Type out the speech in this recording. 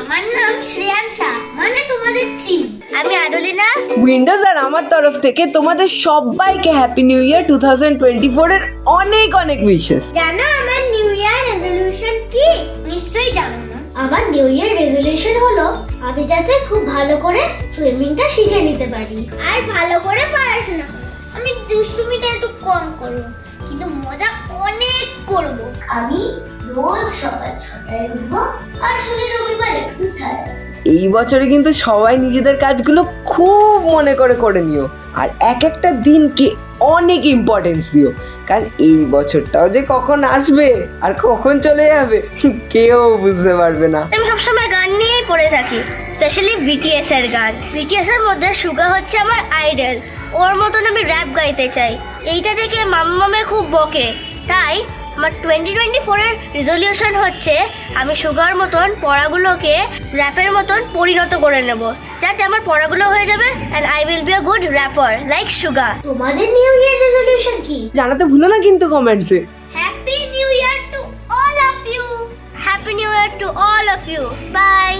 আমার নাম শ্রেয়াংশা মানে তোমাদের চিন। আমি আডলিনা। উইন্ডোজ আর আমার তরফ থেকে তোমাদের সবাইকে happy new year two thousand twenty ফোরের অনেক অনেক উইশেস জানো আমার নিউ ইয়ার রেজলিউশন কি? নিশ্চয়ই জানো না। আমার নিউ ইয়ার রেজলিউশন হলো আমি যাতে খুব ভালো করে সুইমিংটা শিখে নিতে পারি। আর ভালো করে পড়াশোনা আমি দুষ্টুমিটা একটু কম করব কিন্তু মজা অনেক করব। আমি রোজ সকাল ছটায় উঠবো আর শনি এই বছরে কিন্তু সবাই নিজেদের কাজগুলো খুব মনে করে করে নিও। আর এক একটা দিনকে অনেক ইম্পর্টেন্স দিও। কারণ এই বছরটাও যে কখন আসবে আর কখন চলে যাবে, কেউ বুঝতে পারবে না। আমি সবসময় গান নিয়েই পড়ে থাকি স্পেশালি বিটিএস এর গান। বিটিএস এর মধ্যে সুগা হচ্ছে আমার আইডল ওর মতন আমি র্যাপ গাইতে চাই। এইটা দেখে মাম্মামে খুব বকে। তাই আমার টোয়েন্টি টোয়েন্টি ফোরের রেজলিউশন হচ্ছে আমি সুগার মতন পড়াগুলোকে র্যাপের মতন পরিণত করে নেব। যাতে আমার পড়াগুলো হয়ে যাবে and I will be a good rapper like sugar তোমাদের নিউ ইয়ার রেজলিউশন কি? জানাতে ভুলো না কিন্তু কমেন্টসে happy new year to all of you happy new year to all of you bye